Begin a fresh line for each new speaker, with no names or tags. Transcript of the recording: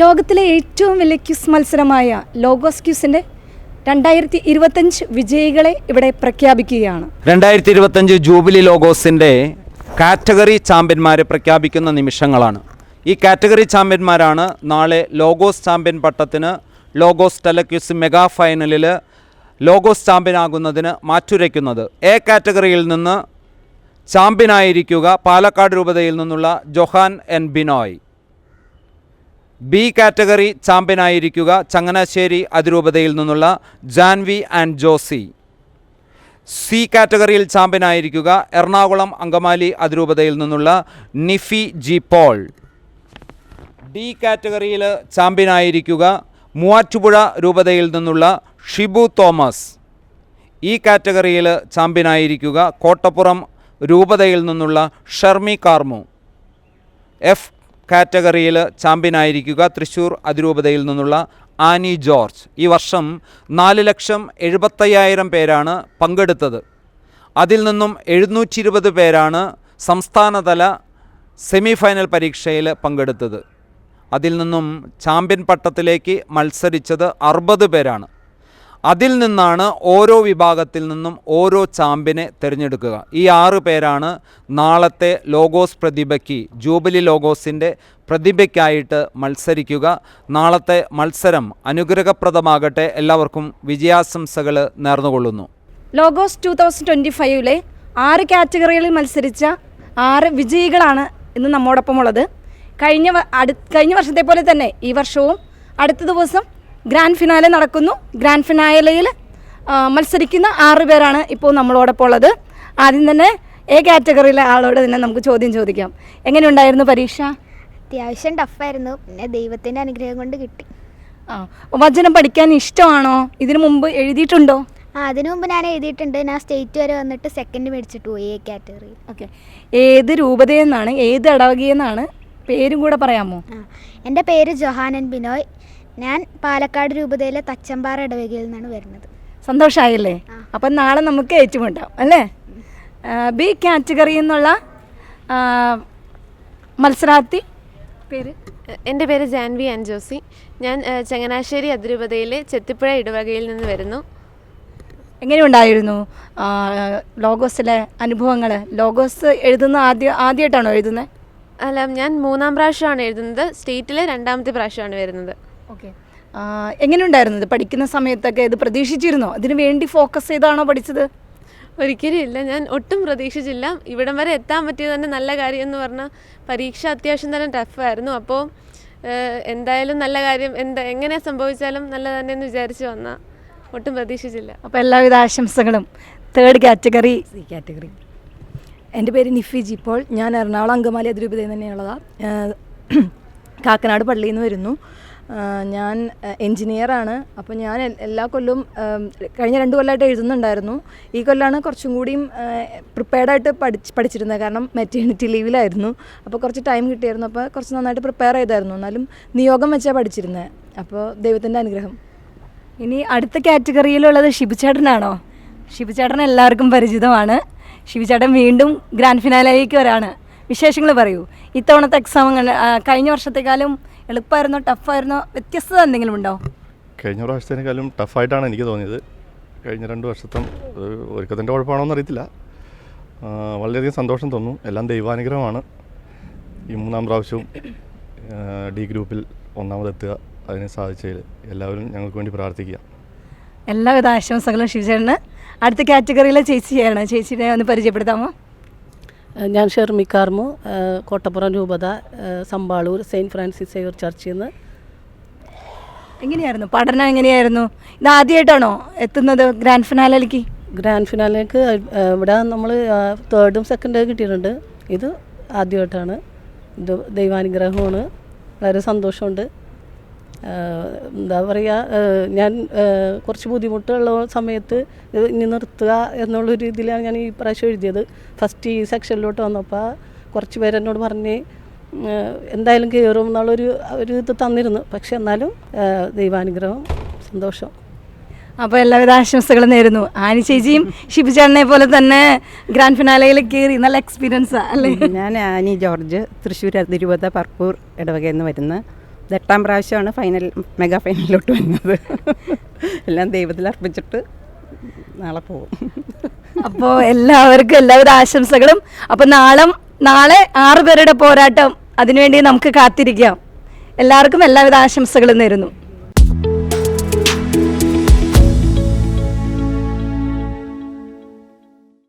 ലോകത്തിലെ ഏറ്റവും വലിയ ക്യൂസ് മത്സരമായ ലോഗോസ് ക്യൂസിന്റെ രണ്ടായിരത്തി ഇരുപത്തഞ്ച് വിജയികളെ ഇവിടെ പ്രഖ്യാപിക്കുകയാണ്.
രണ്ടായിരത്തി ഇരുപത്തഞ്ച് ജൂബിലി ലോഗോസിന്റെ കാറ്റഗറി ചാമ്പ്യന്മാരെ പ്രഖ്യാപിക്കുന്ന നിമിഷങ്ങളാണ്. ഈ കാറ്റഗറി ചാമ്പ്യന്മാരാണ് നാളെ ലോഗോസ് ചാമ്പ്യൻ പട്ടത്തിന് ലോഗോസ് ടെലക്യൂസ് മെഗാ ഫൈനലിൽ ലോഗോസ് ചാമ്പ്യൻ ആകുന്നതിന് മാറ്റുരയ്ക്കുന്നത്. എ കാറ്റഗറിയിൽ നിന്ന് ചാമ്പ്യനായിരിക്കുക പാലക്കാട് രൂപതയിൽ നിന്നുള്ള Johan N Binoy. B category ചാമ്പ്യനായിരിക്കുക Changanassery അതിരൂപതയിൽ നിന്നുള്ള ജാൻവി ആൻഡ് ജോസി. സി കാറ്റഗറിയിൽ ചാമ്പ്യനായിരിക്കുക എറണാകുളം അങ്കമാലി അതിരൂപതയിൽ നിന്നുള്ള നിഫി ജി പോൾ. ഡി കാറ്റഗറിയിൽ ചാമ്പ്യനായിരിക്കുക മൂവാറ്റുപുഴ രൂപതയിൽ നിന്നുള്ള ഷിബു തോമസ്. ഈ കാറ്റഗറിയിൽ ചാമ്പ്യനായിരിക്കുക കോട്ടപ്പുറം രൂപതയിൽ നിന്നുള്ള ഷർമി കാർമു. എഫ് കാറ്റഗറിയിൽ ചാമ്പ്യനായിരിക്കുക തൃശ്ശൂർ അതിരൂപതയിൽ നിന്നുള്ള ആനി ജോർജ്. ഈ വർഷം നാല് ലക്ഷം എഴുപത്തയ്യായിരം പേരാണ് പങ്കെടുത്തത്. അതിൽ നിന്നും എഴുന്നൂറ്റി ഇരുപത് പേരാണ് സംസ്ഥാനതല സെമിഫൈനൽ പരീക്ഷയിൽ പങ്കെടുത്തത്. അതിൽ നിന്നും ചാമ്പ്യൻ പട്ടത്തിലേക്ക് മത്സരിച്ചത് അറുപത് പേരാണ്. അതിൽ നിന്നാണ് ഓരോ വിഭാഗത്തിൽ നിന്നും ഓരോ ചാമ്പ്യനെ തിരഞ്ഞെടുക്കുക. ഈ ആറ് പേരാണ് നാളത്തെ ലോഗോസ് പ്രതിഭയ്ക്ക് ജൂബിലി ലോഗോസിന്റെ പ്രതിഭയ്ക്കായിട്ട് മത്സരിക്കുക. നാളത്തെ മത്സരം അനുഗ്രഹപ്രദമാകട്ടെ. എല്ലാവർക്കും വിജയാശംസകൾ നേർന്നുകൊള്ളുന്നു.
ലോഗോസ് ടു തൗസൻഡ് ട്വന്റി ഫൈവിലെ ആറ് കാറ്റഗറികളിൽ മത്സരിച്ച ആറ് വിജയികളാണ് ഇന്ന് നമ്മോടൊപ്പം ഉള്ളത് കഴിഞ്ഞ അടു കഴിഞ്ഞ വർഷത്തെ പോലെ തന്നെ ഈ വർഷവും അടുത്ത ദിവസം ഗ്രാൻഡ് ഫിനാലെ നടക്കുന്നു. ഗ്രാൻഡ് ഫിനാലയിൽ മത്സരിക്കുന്ന ആറ് പേരാണ് ഇപ്പോൾ നമ്മളോടൊപ്പം ഉള്ളത്. ആദ്യം തന്നെ എ കാറ്റഗറിയിലെ ആളോട് തന്നെ നമുക്ക് ചോദ്യം ചോദിക്കാം. എങ്ങനെയുണ്ടായിരുന്നു പരീക്ഷ?
അത്യാവശ്യം ടഫായിരുന്നു പിന്നെ ദൈവത്തിന്റെ അനുഗ്രഹം കൊണ്ട് കിട്ടി.
ആ വചനം പഠിക്കാൻ ഇഷ്ടമാണോ? ഇതിനു മുമ്പ് എഴുതിയിട്ടുണ്ടോ?
ആ അതിനു മുമ്പ് ഞാൻ എഴുതിയിട്ടുണ്ട്. ഞാൻ സ്റ്റേറ്റ് വരെ വന്നിട്ട് സെക്കൻഡ് മേടിച്ചിട്ട് പോയി എ കാറ്റഗറി
ഓക്കെ ഏത് രൂപതയെന്നാണ് ഏത് ഇടവകയെന്നാണ് പേരും കൂടെ പറയാമോ?
എന്റെ പേര് ജൊഹാനൻ ബിനോയ്. ഞാൻ പാലക്കാട് രൂപതയിലെ തച്ചമ്പാറ ഇടവകയിൽ നിന്നാണ് വരുന്നത്.
സന്തോഷമായില്ലേ. അപ്പം നാളെ നമുക്ക് ഏറ്റുമുട്ടാം അല്ലേ? ബി കാറ്റഗറി എന്നുള്ള മത്സരാർത്ഥി? പേര്?
എന്റെ പേര് ജാൻവി ആൻജോസി ഞാൻ ചങ്ങനാശ്ശേരി അതിരൂപതയിലെ ചെത്തിപ്പുഴ ഇടവകയിൽ നിന്ന് വരുന്നു.
എങ്ങനെയുണ്ടായിരുന്നു ലോഗോസിലെ അനുഭവങ്ങൾ? ലോഗോസ് എഴുതുന്ന ആദ്യ ആദ്യമായിട്ടാണോ എഴുതുന്നത്?
അല്ല ഞാൻ മൂന്നാം പ്രാവശ്യമാണ് എഴുതുന്നത്. സ്റ്റേറ്റിലെ രണ്ടാമത്തെ പ്രാവശ്യമാണ് വരുന്നത്.
ഓക്കെ എങ്ങനെയുണ്ടായിരുന്നു ഇത്? പഠിക്കുന്ന സമയത്തൊക്കെ ഇത് പ്രതീക്ഷിച്ചിരുന്നോ? ഇതിനു വേണ്ടി ഫോക്കസ് ചെയ്താണോ പഠിച്ചത്?
ഒരിക്കലും ഇല്ല. ഞാൻ ഒട്ടും പ്രതീക്ഷിച്ചില്ല. ഇവിടം വരെ എത്താൻ പറ്റിയത് തന്നെ നല്ല കാര്യം എന്ന് പറഞ്ഞാൽ പരീക്ഷ അത്യാവശ്യം തന്നെ ടഫായിരുന്നു അപ്പോൾ എന്തായാലും നല്ല കാര്യം എന്താ എങ്ങനെ സംഭവിച്ചാലും നല്ല തന്നെ എന്ന് വിചാരിച്ച് വന്ന ഒട്ടും പ്രതീക്ഷിച്ചില്ല.
അപ്പോൾ എല്ലാവിധ ആശംസകളും തേർഡ് കാറ്റഗറി
സി കാറ്റഗറി എന്റെ പേര് നിഫിജി ഇപ്പോൾ. പോൾ ഞാൻ എറണാകുളം അങ്കമാലി അതിരൂപതയിൽ തന്നെയുള്ളതാണ് കാക്കനാട് പള്ളിയിൽ നിന്ന് വരുന്നു. ഞാൻ എൻജിനീയറാണ് അപ്പോൾ ഞാൻ എല്ലാ കൊല്ലവും കഴിഞ്ഞ രണ്ട് കൊല്ലമായിട്ട് എഴുതുന്നുണ്ടായിരുന്നു. ഈ കൊല്ലമാണ് കുറച്ചും കൂടിയും പ്രിപ്പയർഡായിട്ട് പഠിച്ച് പഠിച്ചിരുന്നത്. കാരണം മെറ്റേണിറ്റി ലീവിലായിരുന്നു അപ്പോൾ കുറച്ച് ടൈം കിട്ടിയായിരുന്നു. അപ്പോൾ കുറച്ച് നന്നായിട്ട് പ്രിപ്പയർ ചെയ്തായിരുന്നു. എന്നാലും നിയോഗം വെച്ചാണ് പഠിച്ചിരുന്നത് അപ്പോൾ ദൈവത്തിന്റെ അനുഗ്രഹം.
ഇനി അടുത്ത കാറ്റഗറിയിലുള്ളത് ഷിബുചേട്ടനാണോ? ഷിബുചേട്ടൻ എല്ലാവർക്കും പരിചിതമാണ്. ഷിബുചേട്ടൻ വീണ്ടും ഗ്രാൻഡ് ഫിനാലയിലേക്ക് വരാണ്. വിശേഷങ്ങൾ പറയൂ. ഇത്തവണത്തെ എക്സാം കഴിഞ്ഞ വർഷത്തെക്കാളും എളുപ്പമായിരുന്നോ ടഫായിരുന്നോ? വ്യത്യസ്തത എന്തെങ്കിലും ഉണ്ടോ?
കഴിഞ്ഞ പ്രാവശ്യത്തേക്കാളും ടഫായിട്ടാണ് എനിക്ക് തോന്നിയത്. കഴിഞ്ഞ രണ്ട് വർഷത്തും ഒരുക്കത്തിന്റെ കുഴപ്പമാണോ അറിയത്തില്ല. ആ, വളരെയധികം സന്തോഷം തോന്നും എല്ലാം ദൈവാനുഗ്രഹമാണ്. ഈ മൂന്നാം പ്രാവശ്യവും ഡി ഗ്രൂപ്പിൽ ഒന്നാമതെത്തുക അതിന് സാധിച്ചതിൽ എല്ലാവരും ഞങ്ങൾക്ക് വേണ്ടി പ്രാർത്ഥിക്കുക.
എല്ലാവിധ ആശംസകളും ശിവചേട്ടന്. അടുത്ത കാറ്റഗറിയിലെ ചേച്ചിയാണ് ചേച്ചിയെ ഒന്ന് പരിചയപ്പെടുത്താമോ?
ഞാൻ ഷെർമി കാർമു കോട്ടപ്പുറം രൂപത സമ്പാളൂർ സെയിന്റ് ഫ്രാൻസിസ് സേവർ ചർച്ചിൽ നിന്ന്
എങ്ങനെയായിരുന്നു? പഠനം എങ്ങനെയായിരുന്നു? ഇത് ആദ്യമായിട്ടാണോ എത്തുന്നത് ഗ്രാൻഡ് ഫിനാലയിലേക്ക്
ഗ്രാൻഡ് ഫിനാലേക്ക് ഏഹ് ഇവിടെ നമ്മൾ തേർഡും സെക്കൻഡും കിട്ടിയിട്ടുണ്ട്. ഇത് ആദ്യമായിട്ടാണ്. ഇത് ദൈവാനുഗ്രഹമാണ്. വളരെ സന്തോഷമുണ്ട്. എന്താ പറയുക ഞാൻ കുറച്ച് ബുദ്ധിമുട്ടുള്ള സമയത്ത് ഇത് ഇനി നിർത്തുക എന്നുള്ളൊരു രീതിയിലാണ് ഞാൻ ഈ പ്രാവശ്യം എഴുതിയത്. ഫസ്റ്റ് ഈ സെക്ഷനിലോട്ട് വന്നപ്പോൾ കുറച്ച് പേരെന്നോട് പറഞ്ഞ് എന്തായാലും കയറും എന്നുള്ളൊരു ഒരു ഇത് തന്നിരുന്നു. പക്ഷെ എന്നാലും ദൈവാനുഗ്രഹം സന്തോഷം.
അപ്പോൾ എല്ലാവിധ ആശംസകളും നേരുന്നു. ആനി ചേച്ചിയും ഷിബുചേട്ടനെ പോലെ തന്നെ ഗ്രാൻഡ് ഫിനാലയിൽ കയറി നല്ല എക്സ്പീരിയൻസാണ് അല്ലേ?
ഞാൻ ആനി ജോർജ് തൃശ്ശൂർ തിരുവത പർപ്പൂർ ഇടവകയിൽ നിന്ന് വരുന്ന ഇത് എട്ടാം പ്രാവശ്യമാണ് ഫൈനൽ മെഗാ ഫൈനലിലോട്ട് വന്നത്. എല്ലാം ദൈവത്തിൽ അർപ്പിച്ചിട്ട് നാളെ പോകും
അപ്പോൾ എല്ലാവർക്കും എല്ലാവിധ ആശംസകളും. അപ്പോൾ നാളെ നാളെ ആറ് പേരുടെ പോരാട്ടം അതിനുവേണ്ടി നമുക്ക് കാത്തിരിക്കാം. എല്ലാവർക്കും എല്ലാവിധ ആശംസകളും നേരുന്നു.